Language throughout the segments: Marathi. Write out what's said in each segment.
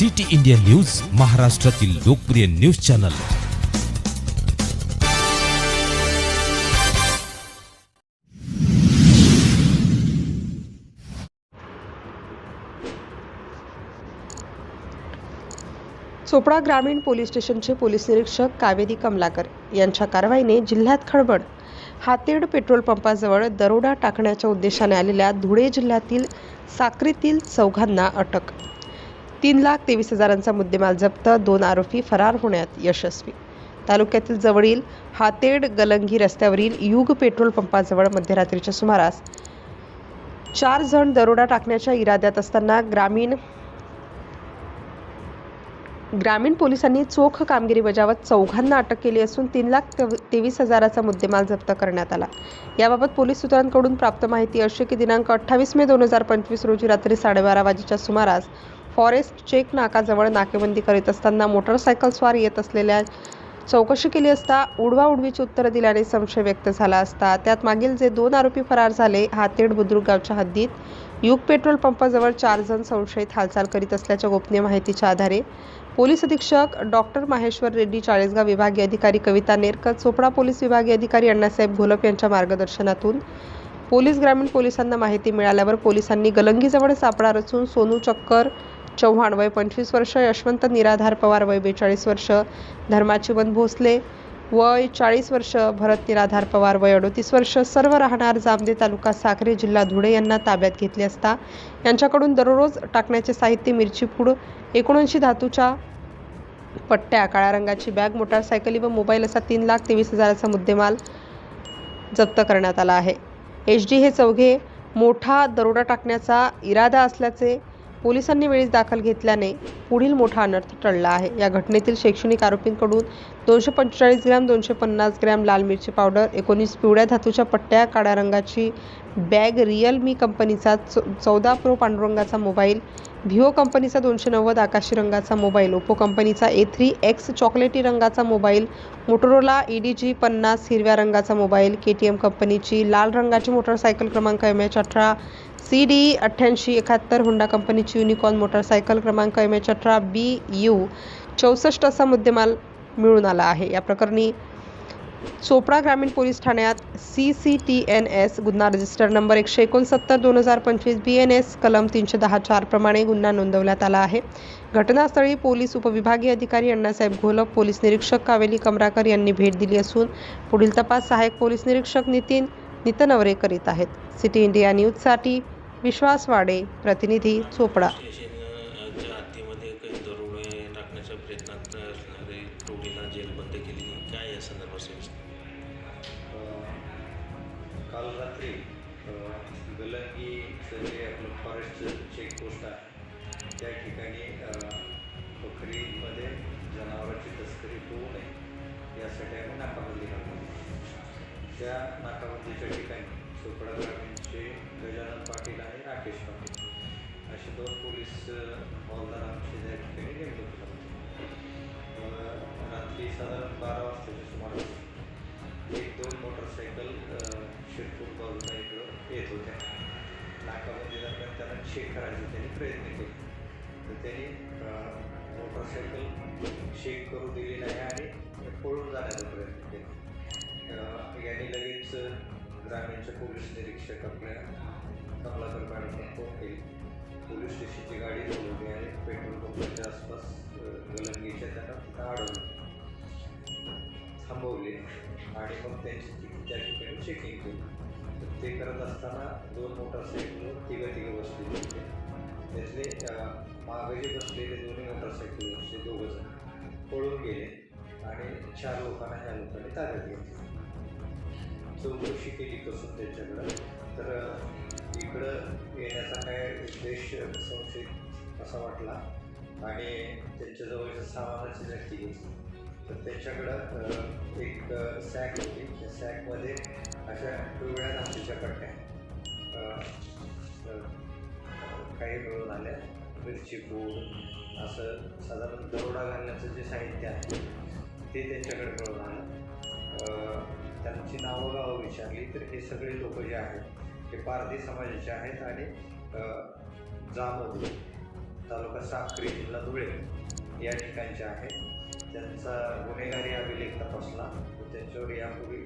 सिटी इंडिया न्यूज महाराष्ट्रातील लोकप्रिय न्यूज चॅनल. चोपडा ग्रामीण पोलीस स्टेशनचे पोलीस निरीक्षक कावेरी कमलाकर यांच्या कारवाईने जिल्ह्यात खळबळ. हातेड पेट्रोल पंपाजवळ दरोडा टाकण्याच्या उद्देशाने आलेल्या धुळे जिल्ह्यातील साक्रीतील चौघांना अटक. तीन लाख तेवीस हजारांचा मुद्देमाल जप्त. दोन आरोपी फरार होण्यात यशस्वी. तालुक्यातील जवळील हातेड गलंगी रस्त्यावरील युग पेट्रोल पंपाजवळ मध्यरात्रीच्या सुमारास चार जण दरोडा टाकण्याच्या इराद्यात असताना ग्रामीण ग्रामीण पोलिसांनी चोख कामगिरी बजावत चौघांना अटक केली असून तीन लाख तेवीस हजाराचा मुद्देमाल जप्त करण्यात आला. याबाबत पोलीस सूत्रांकडून प्राप्त माहिती अशी की दिनांक अठ्ठावीस मे दोन हजार पंचवीस रोजी रात्री साडेबारा वाजेच्या सुमारास फॉरेस्ट चेक नाकाजवळ नाकेबंदी करीत असताना मोटरसायकलस्वार येत असलेल्या चौकशी केली असता उडवा उडवीची उत्तरं दिल्याने संशय व्यक्त झाला असता. त्यात मागील जे दोन आरोपी फरार झाले हातेड बुद्रुक गावच्या हद्दीत युग पेट्रोल पंपाजवळ चार जण संशयित हालचाल करीत असल्याच्या गोपनीय माहितीच्या आधारे पोलीस अधीक्षक डॉक्टर माहेश्वर रेड्डी चाळीसगाव विभागीय अधिकारी कविता नेरकर चोपडा पोलीस विभागीय अधिकारी अण्णासाहेब घोलप यांच्या मार्गदर्शनातून पोलीस ग्रामीण पोलिसांना माहिती मिळाल्यावर पोलिसांनी गलंगीजवळ सापळा रचून सोनू चक्कर चव्हाण वय पंचवीस वर्ष यशवंत निराधार पवार वय बेचाळीस वर्ष धर्माचिवन भोसले वय चाळीस वर्ष भरत निराधार पवार वय अडोतीस वर्ष सर्व राहणार जामदे तालुका साखरे जिल्हा धुळे यांना ताब्यात घेतले असता यांच्याकडून दररोज टाकण्याचे साहित्य मिरची पूड एकोणऐंशी धातूच्या पट्ट्या काळ्या रंगाची बॅग मोटारसायकली व मोबाईल असा तीन लाख तेवीस हजाराचा मुद्देमाल जप्त करण्यात आला आहे. एच डी हे चौघे मोठा दरोडा टाकण्याचा इरादा असल्याचे पोलिसांनी वेळीच दाखल घेतल्याने पुढील मोठा अनर्थ टळला आहे. या घटनेतील शैक्षणिक आरोपींकडून दोनशे पंचेचाळीस ग्रॅम दोनशे पन्नास ग्रॅम लाल मिरची पावडर एकोणीस पिवळ्या धातूच्या पट्ट्या काळ्या रंगाची बॅग रिअल मी कंपनीचा चौ चौदा प्रो पांडुरंगाचा मोबाईल व्हिओ कंपनीचा दोनशे नव्वद आकाशी रंगाचा मोबाईल ओप्पो कंपनीचा ए थ्री एक्स चॉकलेटी रंगाचा mobile Motorola E D G पन्नास हिरव्या रंगाचा मोबाईल के टी एम कंपनीची लाल रंगाची मोटरसायकल क्रमांक एम एच अठरा सी डी अठ्ठ्याऐंशी एकाहत्तर होंडा कंपनीची युनिकॉर्न मोटरसायकल क्रमांक एम एच अठरा बी यू चौसष्ट असा मुद्देमाल मिळून आला आहे. या प्रकरणी चोपडा ग्रामीण पोलीस ठाण्यात C C T N S गुन्हा रजिस्टर नंबर एकशे एकोणसत्तर दोन हजार पंचवीस बी एन एस कलम तीनशे दहा चार प्रमाणे गुन्हा नोंदवण्यात आला आहे. घटनास्थळी पोलीस उपविभागीय अधिकारी अण्णासाहेब घोलप पोलीस निरीक्षक कावेली कमराकर यांनी भेट दिली असून पुढील तपास सहाय्यक पोलीस निरीक्षक नितीन नितनवरे करीत आहेत. सिटी इंडिया न्यूजसाठी विश्वास वाडे प्रतिनिधी चोपडा. केली. काय या संदर्भात सविस्तर? काल रात्री गलंगीचं जे आपलं फॉरेस्टचं चेकपोस्ट आहे. त्या ठिकाणी बकरीमध्ये जनावरांची तस्करी होऊ नये यासाठी आम्ही नाकाबंदी त्या नाकाबंदीच्या ठिकाणी चोपडा ग्रामीणचे गजानन पाटील राकेश पाटील असे दोन पोलीस अ, हवालदार आमचे त्या ठिकाणी नेमणूक झाली रात्री साधारण बारा वाजताच्या सुमारास एक दोन मोटरसायकल अ, शिरपूर बाजूला इकडं येत होत्या नाकाबंदी दरम्यान त्यांना चेक करायचा त्यांनी प्रयत्न केले तर त्यांनी मोटरसायकल चेक करू दिली नाही आणि पळून जाण्याचा प्रयत्न केला याने लगेच ग्रामीणचे पोलीस निरीक्षक आपल्या कमलाकर पाणी फोन केली पोलीस स्टेशनची गाडी बोलवली आणि पेट्रोल पंपाच्या आसपास गलंगीच्या त्यांना तिथं थांबवले. आणि मग त्यांची त्या ठिकाणी चेकिंग केली. ते करत असताना दोन मोटरसायकलवर तिघं तिघं बसलेले होते. त्यातले मागे जे बसलेले दोन्ही मोटरसायकलवरचे दोघं जण. पळून गेले आणि चार लोकांना ह्या लोकांनी ताब्यात घेतली. चौकशी केली कसून त्यांच्याकडं. तर इकडं येण्याचा काय उद्देश संशयित असा वाटला. आणि त्यांच्याजवळच्या सामानाची नक्की तर त्यांच्याकडं एक सॅक होती. त्या सॅकमध्ये अशा पिवळ्या धातूच्या कट्ट्या काही मिळून आल्या. मिरची पूड असं साधारण दरोडा घालण्याचं जे साहित्य आहे ते त्यांच्याकडे मिळून आलं. त्यांची नावं गावं विचारली तर हे सगळे लोक जे आहेत हे पारधी समाजाचे आहेत आणि जामोद तालुका साक्री जिल्हा धुळे या ठिकाणचे आहेत. त्यांचा गुन्हेगारी अभिलेख तपासला त्यांच्यावर यापूर्वी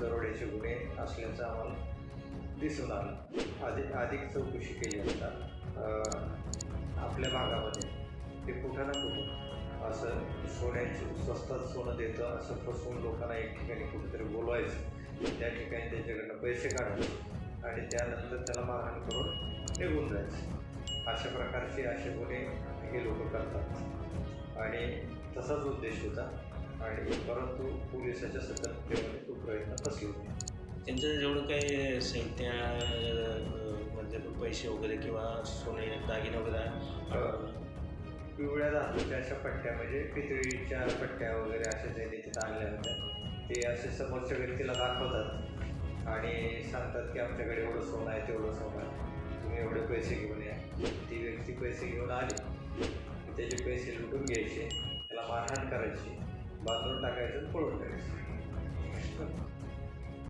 दरोड्याचे गुन्हे असल्याचं आम्हाला दिसून आलं. अधिक अधिक चौकशी केली असता आपल्या भागामध्ये ते कुठं ना कुठं असं सोन्याची स्वस्तात सोनं देतं असं फसवून लोकांना एक ठिकाणी कुठेतरी बोलवायचं त्या ठिकाणी त्यांच्याकडनं पैसे काढायचे. आणि त्यानंतर त्याला मारहाण करून निघून जायचं. अशा प्रकारचे असे गुन्हे हे लोक करतात. आणि तसाच उद्देश होता. आणि परंतु पोलिसाच्या सतर्कतेमध्ये तो प्रयत्न फसले होते. त्यांचं जेवढं काही साहित्य म्हणजे पैसे वगैरे किंवा सोने दागिने वगैरे. पिवळ्या धातूच्या अशा पट्ट्या म्हणजे पितळीच्या पट्ट्या वगैरे अशा त्यांनी तिथं आणल्या होत्या ते असे समोरच्या व्यक्तीला दाखवतात. आणि सांगतात की आमच्याकडे एवढं सोनं आहे तेवढं सोनं आहे. तुम्ही एवढे पैसे घेऊन या. ती व्यक्ती पैसे घेऊन आली. त्याचे पैसे लुटून घ्यायचे. त्याला मारहाण करायची. बांधून टाकायचं पळून टाकायचं